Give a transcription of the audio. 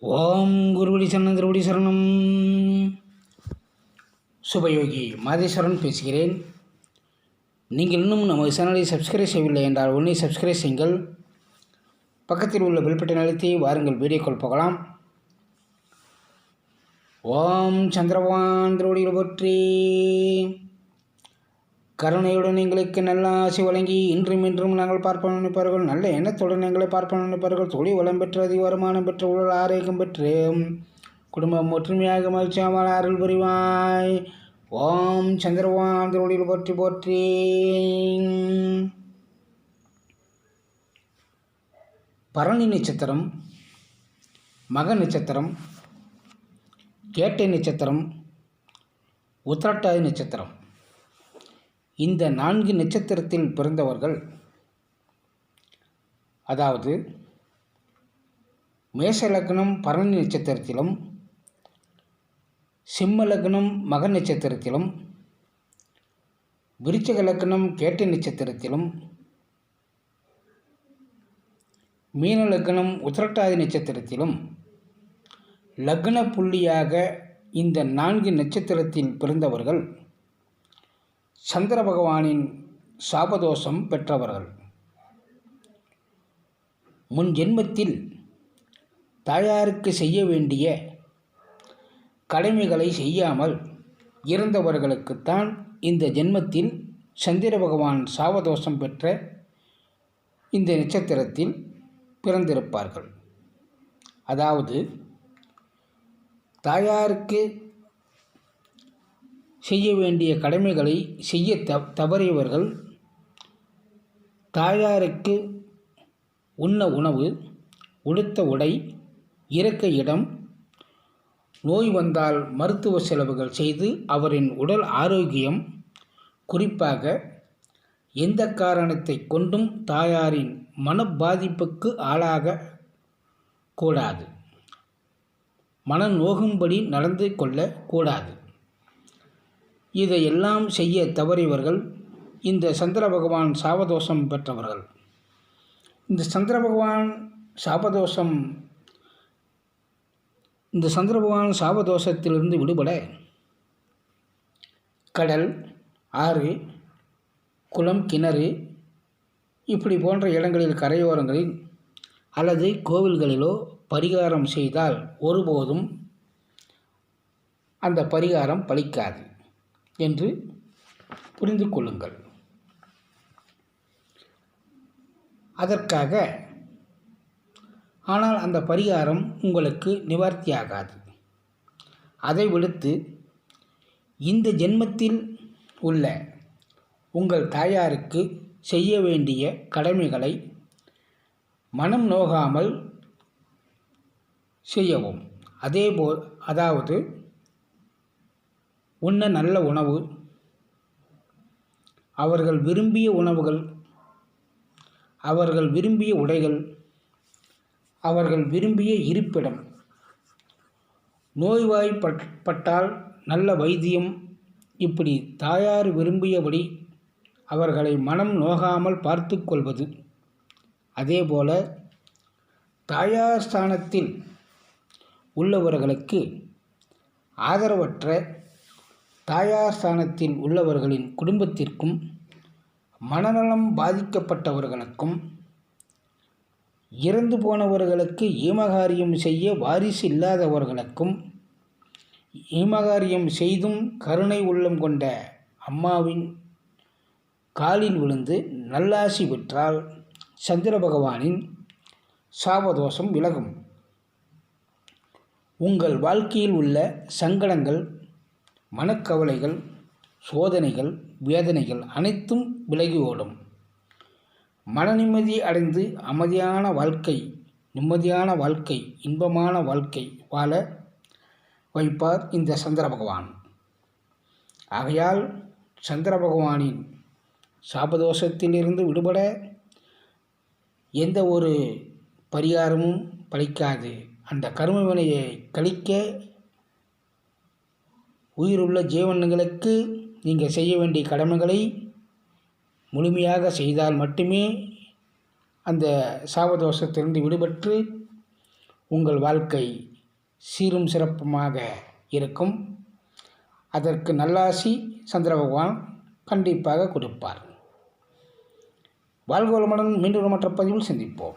ஓம் குருவடி சரணம் திருவடி சரணம். சுபயோகி மாதேஸ்வரன் பேசுகிறேன். நீங்கள் இன்னும் நமது சேனலை சப்ஸ்கிரைப் செய்யவில்லை என்றால் உடனே சப்ஸ்கிரைப் செய்யுங்கள். பக்கத்தில் உள்ள பில்பட்டை அழுத்தி வாருங்கள் வீடியோக்கள் போகலாம். ஓம் சந்திரவான் திருவடியில் போற்றி. கருணையுடன் எங்களுக்கு நல்ல ஆசை வழங்கி இன்றும் இன்றும் நாங்கள் பார்ப்போம் நினைப்பார்கள். நல்ல எண்ணத்துடன் எங்களை பார்ப்போம் நினைப்பார்கள். தொழில் வளம் பெற்று அதிக வருமானம் பெற்று உடல் ஆரோக்கியம் பெற்று குடும்பம் ஒற்றுமையாக மகிழ்ச்சியாமல் அருள் புரிவாய். ஓம் சந்திரபகவான் திருவடியில் போற்றி போற்றி. பரணி நட்சத்திரம் மக நட்சத்திரம் கேட்டை நட்சத்திரம் உத்திரட்டாதி நட்சத்திரம். இந்த நான்கு நட்சத்திரத்தில் பிறந்தவர்கள் அதாவது மேஷ லக்னம் பரணி நட்சத்திரத்திலும் சிம்ம லக்னம் மக நட்சத்திரத்திலும் விருச்சக லக்னம் கேட்டை நட்சத்திரத்திலும் மீன லக்னம் உத்திரட்டாதி நட்சத்திரத்திலும் லக்ன புள்ளியாக இந்த நான்கு நட்சத்திரத்தில் பிறந்தவர்கள் சந்திர பகவானின் சாபதோஷம் பெற்றவர்கள். முன் ஜென்மத்தில் தாயாருக்கு செய்ய வேண்டிய கடமைகளை செய்யாமல் இருந்தவர்களுக்குத்தான் இந்த ஜென்மத்தில் சந்திர பகவான் சாவதோஷம் பெற்ற இந்த நட்சத்திரத்தில் பிறந்திருப்பார்கள். அதாவது தாயாருக்கு செய்ய வேண்டிய கடமைகளை செய்ய த தவறியவர்கள் தாயாருக்கு உண்ண உணவு உடுத்த உடை இறக்க இடம் நோய் வந்தால் மருத்துவ செலவுகள் செய்து அவரின் உடல் ஆரோக்கியம் குறிப்பாக எந்த காரணத்தை கொண்டும் தாயாரின் மன பாதிப்புக்கு ஆளாக கூடாது. மன நோகும்படி நடந்து கொள்ளக்கூடாது இதையெல்லாம் செய்ய தவறியவர்கள் இந்த சந்திர பகவான் சாபதோஷம் பெற்றவர்கள். இந்த சந்திர பகவான் சாபதோஷம் இந்த சந்திர பகவான் சாபதோஷத்திலிருந்து விடுபட கடல் ஆறு குளம் கிணறு இப்படி போன்ற இடங்களில் கரையோரங்களில் அல்லது கோவில்களிலோ பரிகாரம் செய்தால் ஒருபோதும் அந்த பரிகாரம் பலிக்காது. என்று புரிந்து கொள்ளுங்கள். அதற்காக ஆனால் அந்த பரிகாரம் உங்களுக்கு நிவர்த்தியாகாது. அதை விடுத்து இந்த ஜென்மத்தில் உள்ள உங்கள் தாயாருக்கு செய்ய வேண்டிய கடமைகளை மனம் நோகாமல் செய்யவும். அதேபோல் அதாவது உண்ண நல்ல உணவு. அவர்கள் விரும்பிய உணவுகள் அவர்கள் விரும்பிய உடைகள் அவர்கள் விரும்பிய இருப்பிடம். நோய்வாய்ப்பட்டால் நல்ல வைத்தியம். இப்படி தாயார் விரும்பியபடி அவர்களை மனம் நோகாமல் பார்த்து கொள்வது. அதேபோல தாயார் ஸ்தானத்தில் உள்ளவர்களுக்கு ஆதரவற்ற தாயார் ஸ்தானத்தில் உள்ளவர்களின் குடும்பத்திற்கும் மனநலம் பாதிக்கப்பட்டவர்களுக்கும் இறந்து போனவர்களுக்கு ஈமகாரியம் செய்ய வாரிசு இல்லாதவர்களுக்கும் ஈமகாரியம் செய்தும் கருணை உள்ளம் கொண்ட அம்மாவின் காலில் விழுந்து நல்லாசி பெற்றால் சந்திர பகவானின் சாபதோஷம் விலகும். உங்கள் வாழ்க்கையில் உள்ள சங்கடங்கள் மனக்கவலைகள் சோதனைகள் வேதனைகள் அனைத்தும் விலகி ஓடும். மனநிம்மதி அடைந்து அமைதியான வாழ்க்கை நிம்மதியான வாழ்க்கை இன்பமான வாழ்க்கை வாழ வைப்பார் இந்த சந்திர பகவான். ஆகையால் சந்திர பகவானின் சாபதோஷத்திலிருந்து விடுபட எந்த ஒரு பரிகாரமும் பலிக்காது அந்த கரும வினையை கழிக்க உயிருள்ள ஜீவன்களுக்கு நீங்கள் செய்ய வேண்டிய கடமைகளை முழுமையாக செய்தால் மட்டுமே அந்த சாபதோஷத்திலிருந்து விடுபட்டு உங்கள் வாழ்க்கை சீரும் சிறப்புமாக இருக்கும். அதற்கு நல்லாசி சந்திர பகவான் கண்டிப்பாக கொடுப்பார். வாழ்க வளமுடன் மீண்டும் மற்ற பதிவில் சந்திப்போம்.